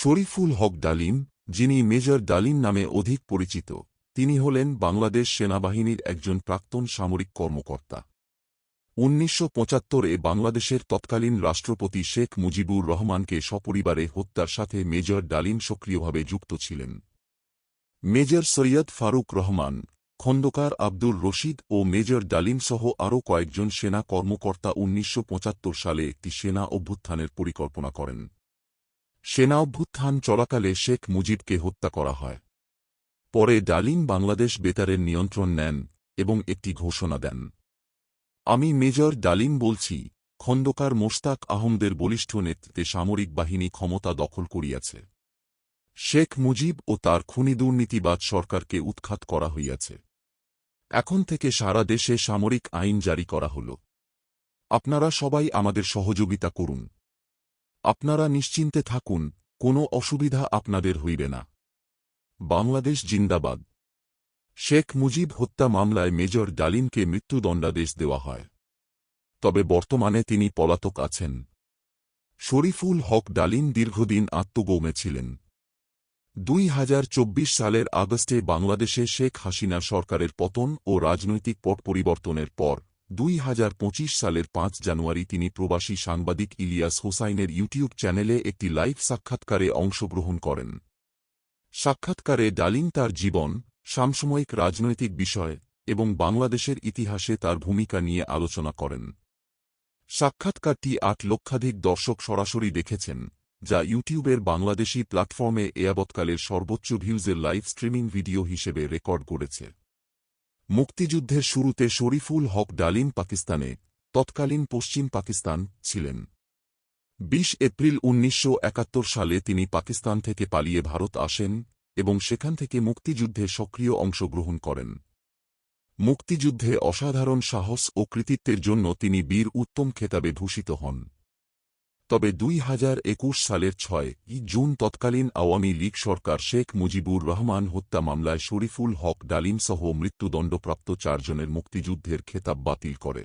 শরীফুল হক ডালিম, যিনি মেজর ডালিম নামে অধিক পরিচিত, তিনি হলেন বাংলাদেশ সেনাবাহিনীর একজন প্রাক্তন সামরিক কর্মকর্তা। উনিশশো পঁচাত্তরে বাংলাদেশের তৎকালীন রাষ্ট্রপতি শেখ মুজিবুর রহমানকে সপরিবারে হত্যার সাথে মেজর ডালিম সক্রিয়ভাবে যুক্ত ছিলেন। মেজর সৈয়দ ফারুক রহমান, খন্দকার আব্দুর রশিদ ও মেজর ডালিম সহ আরও কয়েকজন সেনা কর্মকর্তা উনিশশো পঁচাত্তর সালে একটি সেনা অভ্যুত্থানের পরিকল্পনা করেন। সেনা অভ্যুত্থান চলাকালে শেখ মুজিবকে হত্যা করা হয়। পরে ডালিম বাংলাদেশ বেতারের নিয়ন্ত্রণ নেন এবং একটি ঘোষণা দেন। আমি মেজর ডালিম বলছি, খন্দকার মোশতাক আহমদের বলিষ্ঠ নেতৃত্বে সামরিক বাহিনী ক্ষমতা দখল করিয়াছে। শেখ মুজিব ও তার খুনি দুর্নীতিবাদ সরকারকে উৎখাত করা হইয়াছে। এখন থেকে সারা দেশে সামরিক আইন জারি করা হল। আপনারা সবাই আমাদের সহযোগিতা করুন। আপনারা নিশ্চিন্তে থাকুন, কোনো অসুবিধা আপনাদের হইবে না। বাংলাদেশ জিন্দাবাদ। শেখ মুজিব হত্যা মামলায় মেজর ডালিমকে মৃত্যুদণ্ডাদেশ দেওয়া হয়। তবে বর্তমানে তিনি পলাতক আছেন। শরীফুল হক ডালিম দীর্ঘদিন আত্মগৌমে ছিলেন। দুই হাজার চব্বিশ সালের আগস্টে বাংলাদেশে শেখ হাসিনা সরকারের পতন ও রাজনৈতিক পট পরিবর্তনের পর দুই হাজার পঁচিশ সালের পাঁচ জানুয়ারি তিনি প্রবাসী সাংবাদিক ইলিয়াস হোসাইনের ইউটিউব চ্যানেলে একটি লাইভ সাক্ষাৎকারে অংশগ্রহণ করেন। সাক্ষাৎকারে ডালিম তার জীবন, সমসাময়িক রাজনৈতিক বিষয় এবং বাংলাদেশের ইতিহাসে তার ভূমিকা নিয়ে আলোচনা করেন। সাক্ষাৎকারটি আট লক্ষাধিক দর্শক সরাসরি দেখেছেন, যা ইউটিউবের বাংলাদেশি প্ল্যাটফর্মে এয়াবৎকালের সর্বোচ্চ ভিউজের লাইভ স্ট্রিমিং ভিডিও হিসেবে রেকর্ড করেছে। মুক্তিযুদ্ধের শুরুতে শরীফুল হক ডালিম পাকিস্তানে, তৎকালীন পশ্চিম পাকিস্তান ছিলেন। বিশ এপ্রিল উনিশশো একাত্তর সালে তিনি পাকিস্তান থেকে পালিয়ে ভারত আসেন এবং সেখান থেকে মুক্তিযুদ্ধে সক্রিয় অংশগ্রহণ করেন। মুক্তিযুদ্ধে অসাধারণ সাহস ও কৃতিত্বের জন্য তিনি বীর উত্তম খেতাবে ভূষিত হন। তবে দুই হাজার একুশ সালের ছয় ই জুন তৎকালীন আওয়ামী লীগ সরকার শেখ মুজিবুর রহমান হত্যা মামলায় শরীফুল হক ডালিমসহ মৃত্যুদণ্ডপ্রাপ্ত চারজনের মুক্তিযুদ্ধের খেতাব বাতিল করে।